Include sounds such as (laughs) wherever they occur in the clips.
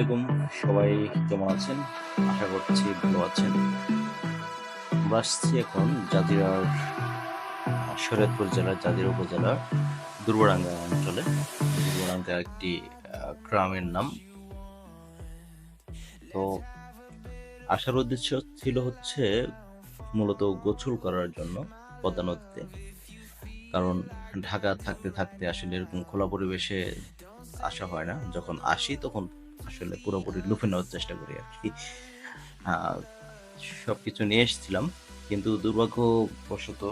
আলাইকুম। সবাই কেমন আছেন? আশা করছি ভালো আছেন। আমরা আসছি এখন জাজিরার শরীয়তপুর জেলার জাজিরা উপজেলার দুর্বরাঙ্গা অঞ্চলে। দুর্বরাঙ্গা একটি গ্রামের নাম। তো আসার উদ্দেশ্য ছিল হচ্ছে মূলত গোসল করার জন্য পদ্মা নদীতে। কারণ ঢাকা থাকতে থাকতে আসলে এরকম খোলা পরিবেশে আসা হয় না। যখন আসি তখন আসলে পুরোপুরি লুফে নেওয়ার চেষ্টা করি আর কি। সব কিছু নিয়ে এসেছিলাম, কিন্তু দুর্ভাগ্যবশত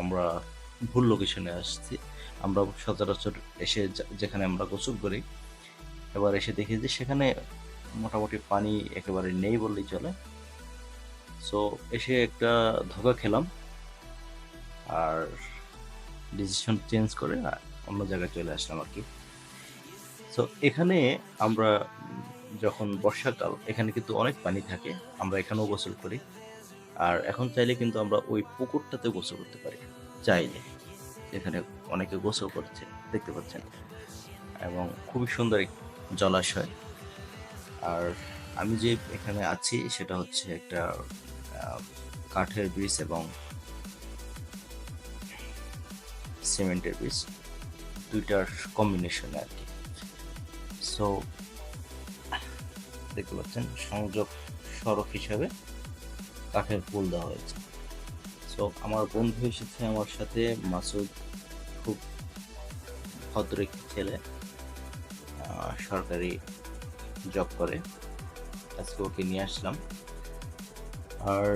আমরা ভুল লোকেশনে আসছি। আমরা সচরাচর এসে যেখানে আমরা গোসল করি, এবার এসে দেখি যে সেখানে মোটামুটি পানি একেবারে নেই বললেই চলে। সো এসে একটা ধোকা খেলাম, আর ডিসিশন চেঞ্জ করে অন্য জায়গায় চলে আসলাম আর কি। তো এখানে আমরা যখন বর্ষাকাল, এখানে কিন্তু অনেক পানি থাকে, আমরা এখানেও গোসল করি। আর এখন চাইলে কিন্তু আমরা ওই পুকুরটাতে গোসল করতে পারি, চাইলে। এখানে অনেকে গোসল করছে, দেখতে পাচ্ছেন। এবং খুবই সুন্দর জলাশয়। আর আমি যে এখানে আছি, সেটা হচ্ছে একটা কাঠের ব্রিজ এবং সিমেন্টের ব্রিজ। দুইটার কম্বিনেশন আর কি। সো, দেখতে পাচ্ছেন, সংযোগ সড়ক হিসাবে কাঠের পুল দেওয়া হয়েছে। সো, আমার বন্ধু এসেছে আমার সাথে, মাসুদ খুব ভদ্র একটি ছেলে সরকারি জব করে। আজকে ওকে নিয়ে আসলাম। আর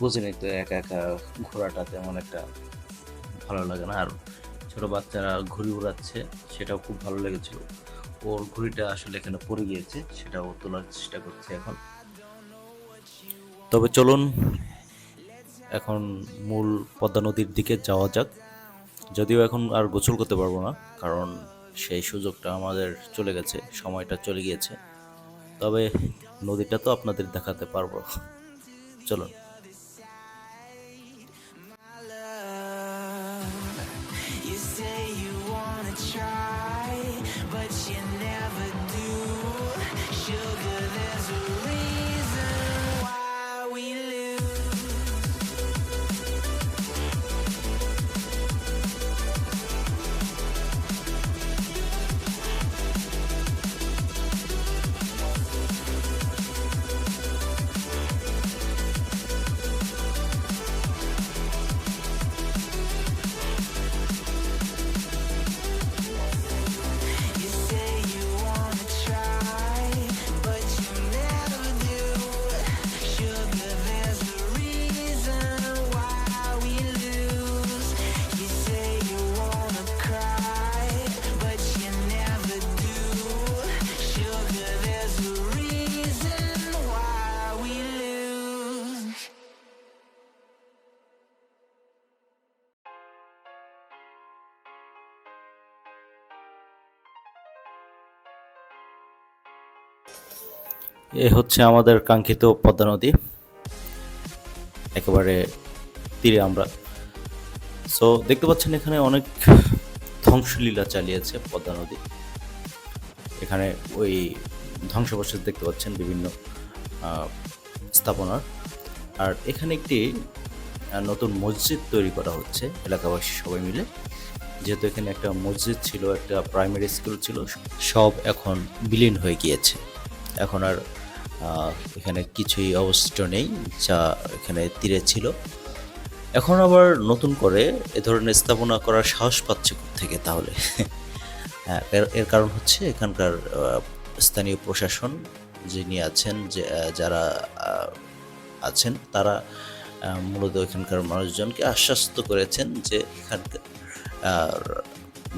বুঝিনি তো একা একা ঘোরাটা তেমন একটা ভালো লাগে না। আর ছোট বাচ্চারা ঘুড়ি উড়াচ্ছে, সেটাও খুব ভালো লেগেছিল। ওর ঘুড়িটা আসলে এখানে পড়ে গিয়েছে, সেটাও তোলার চেষ্টা করছে এখন। তবে চলুন, এখন মূল পদ্মা নদীর দিকে যাওয়া যাক। যদিও এখন আর গোসল করতে পারব না, কারণ সেই সুযোগটা আমাদের চলে গেছে, সময়টা চলে গিয়েছে। তবে নদীটা তো আপনাদের দেখাতে পারব। চলুন। এ হচ্ছে আমাদের কাঙ্ক্ষিত পদ্মা নদী। একেবারে তীরে আমরা। সো দেখতে পাচ্ছেন এখানে অনেক ধ্বংসলীলা চালিয়েছে পদ্মা নদী। এখানে ওই ধ্বংসাবশেষ দেখতে পাচ্ছেন বিভিন্ন স্থাপনার। আর এখানে একটি নতুন মসজিদ তৈরি করা হচ্ছে এলাকাবাসী সবাই মিলে। যেহেতু এখানে একটা মসজিদ ছিল, একটা প্রাইমারি স্কুল ছিল, সব এখন বিলীন হয়ে গিয়েছে। এখন আর এখানে কিছুই অবশিষ্ট নেই যা এখানে তীরে ছিল। এখন আবার নতুন করে এ ধরনের স্থাপনা করার সাহস পাচ্ছে থেকে তাহলে? (laughs) হ্যাঁ এর কারণ হচ্ছে এখানকার স্থানীয় প্রশাসন যিনি আছেন, যে যারা আছেন, তারা মূলত এখানকার মানুষজনকে আশ্বস্ত করেছেন যে এখানকার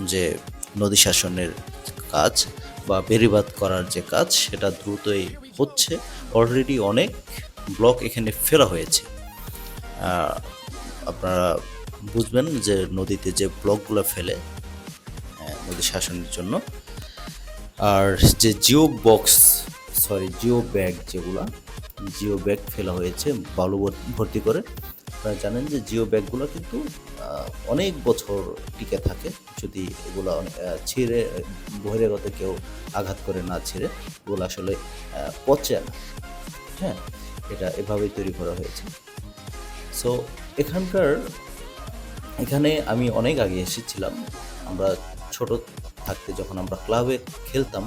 যে নদী শাসনের কাজ বা বেরিবাদ করার যে কাজ সেটা দ্রুতই হচ্ছে। অলরেডি অনেক ব্লক এখানে ফেলা হয়েছে। আপনারা বুঝবেন যে নদীতে যে ব্লকগুলো ফেলে আহ, নদী শাসনের জন্য আর যে Jio box sorry Jio bag যেগুলা জিও ব্যাগ ফেলা হয়েছে বালু ভর- ভর্তি করে। আপনারা জানেন যে জিও ব্যাগগুলো কিন্তু অনেক বছর টিকে থাকে, যদি এগুলো ছিঁড়ে বহিরাগত কেউ আঘাত করে না ছিঁড়ে, এগুলো আসলে পচে না। হ্যাঁ এটা এভাবেই তৈরি করা হয়েছে। সো এখানকার, এখানে আমি অনেক আগে এসেছিলাম। আমরা ছোট থাকতে যখন আমরা ক্লাবে খেলতাম,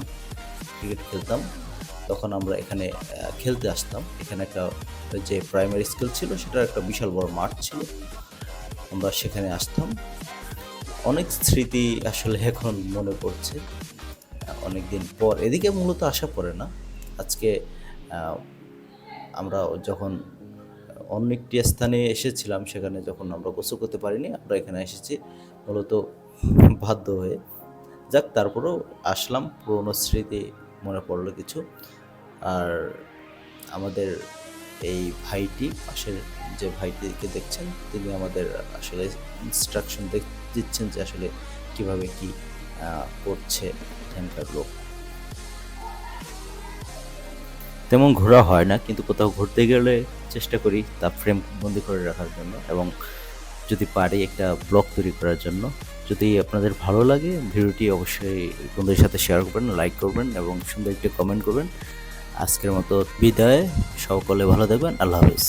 ক্রিকেট খেলতাম, তখন আমরা এখানে খেলতে আসতাম। এখানে একটা যে প্রাইমারি স্কুল ছিল, সেটার একটা বিশাল বড় মাঠ ছিল। আমরা সেখানে আসতাম। অনেক স্মৃতি আসলে এখন মনে পড়ছে। অনেক দিন পর, এদিকে মূলত আসা পড়ে না। আজকে আমরা যখন অন্য একটি স্থানে এসেছিলাম, সেখানে যখন আমরা গোসল করতে পারিনি, আমরা এখানে এসেছি মূলত বাধ্য হয়ে। যাক, তারপরেও আসলাম, পুরোনো স্মৃতি মনে পড়ল কিছু। আর আমাদের এই ভাইটি, পাশের যে ভাইটিকে দেখছেন, তিনি আমাদের আসলে ইনস্ট্রাকশন দিচ্ছেন যে আসলে কীভাবে কি করছে এখানকার লোক। তেমন ঘোরা হয় না, কিন্তু কোথাও ঘুরতে গেলে চেষ্টা করি তা ফ্রেম বন্দি করে রাখার জন্য এবং যদি পারি একটা ব্লগ তৈরি করার জন্য। যদি আপনাদের ভালো লাগে, ভিডিওটি অবশ্যই বন্ধুদের সাথে শেয়ার করবেন লাইক করবেন এবং সুন্দর একটি কমেন্ট করবেন। আজকের মতো বিদায়, সকলে ভালো থাকবেন, আল্লাহ হাফিজ।